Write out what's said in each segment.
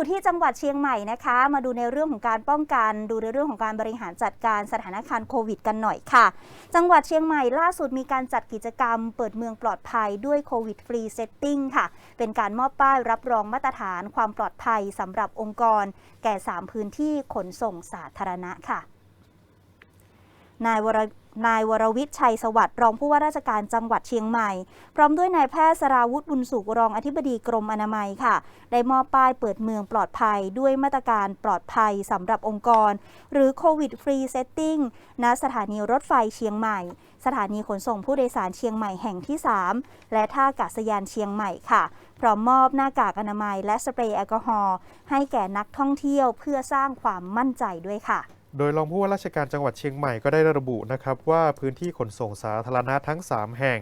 อยู่ที่จังหวัดเชียงใหม่นะคะ มาดูในเรื่องของการป้องกัน ดูในเรื่องของการบริหารจัดการสถานการณ์โควิด กันหน่อยค่ะ จังหวัดเชียงใหม่ล่าสุดมีการจัดกิจกรรม เปิดเมืองปลอดภัยด้วยโควิดฟรีเซตติ้งค่ะ เป็นการมอบป้ายรับรองมาตรฐานความปลอดภัยสำหรับองค์กร แก่ 3 พื้นที่ขนส่งสาธารณะค่ะนายวร นายวรวิทย์ชัยสวัสดิ์รองผู้ว่าราชการจังหวัดเชียงใหม่ พร้อมด้วยนายแพทย์สราวุฒิบุญสุขรองอธิบดีกรมอนามัยค่ะ ได้มอบป้ายเปิดเมืองปลอดภัย ด้วยมาตรการปลอดภัยสำหรับองค์กร หรือโควิดฟรีเซตติ้งณสถานีรถไฟเชียงใหม่ สถานีขนส่งผู้โดยสารเชียงใหม่แห่งที่ 3 และท่าอากาศยานเชียงใหม่ค่ะ พร้อมมอบหน้ากากอนามัย และสเปรย์แอลกอฮอล์ให้แก่นักท่องเที่ยวเพื่อสร้างความมั่นใจด้วยค่ะ โดยรองผู้ว่าราชการจังหวัดเชียงใหม่ก็ได้ระบุนะครับว่าพื้นที่ขนส่งสาธารณะทั้ง 3 แห่ง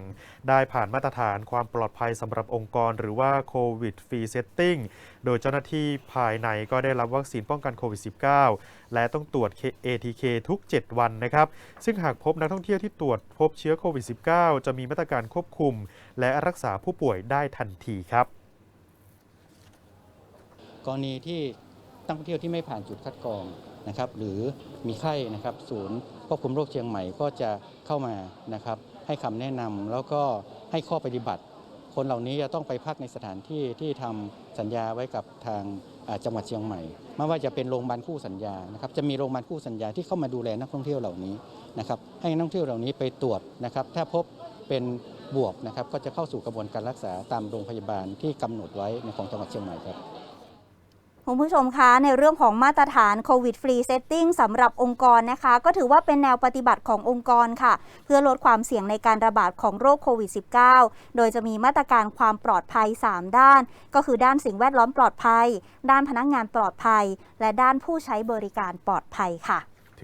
ได้ผ่านมาตรฐานความปลอดภัยสำหรับองค์กร หรือว่าโควิดฟรีเซตติ้งโดยเจ้าหน้าที่ภายในก็ได้รับวัคซีนป้องกันโควิด -19 และต้องตรวจ ATK ทุก 7 วันนะครับ ซึ่งหากพบนักท่องเที่ยวที่ตรวจพบเชื้อโควิด -19 จะมีมาตรการควบคุม และรักษาผู้ป่วยได้ทันทีครับ กรณีที่นักท่องเที่ยวที่ไม่ผ่านจุดคัดกรอง นะครับหรือมีไข้นะครับศูนย์ควบคุมโรคเชียงใหม่ก็จะเข้ามานะครับให้คำแนะนำแล้วก็ให้ข้อปฏิบัติ คนเหล่านี้จะต้องไปพักในสถานที่ที่ทำสัญญาไว้กับทางจังหวัดเชียงใหม่ไม่ว่าจะเป็นโรงพยาบาลคู่สัญญานะครับจะมีโรงพยาบาลคู่สัญญาที่เข้ามาดูแลนักท่องเที่ยวเหล่านี้นะครับให้นักท่องเที่ยวเหล่านี้ไปตรวจนะครับถ้าพบเป็นบวกนะครับก็จะเข้าสู่กระบวนการรักษาตามโรงพยาบาลที่กำหนดไว้ในของจังหวัดเชียงใหม่ครับ คุณผู้ชมคะในเรื่องของมาตรฐานโควิดฟรีเซตติ้งสำหรับองค์กรนะคะ ก็ถือว่าเป็นแนวปฏิบัติขององค์กรค่ะ เพื่อลดความเสี่ยงในการระบาดของโรคโควิด -19 โดยจะมีมาตรการความปลอดภัย 3 ด้าน ก็คือด้านสิ่งแวดล้อมปลอดภัย ด้านพนักงานปลอดภัย และด้านผู้ใช้บริการปลอดภัยค่ะ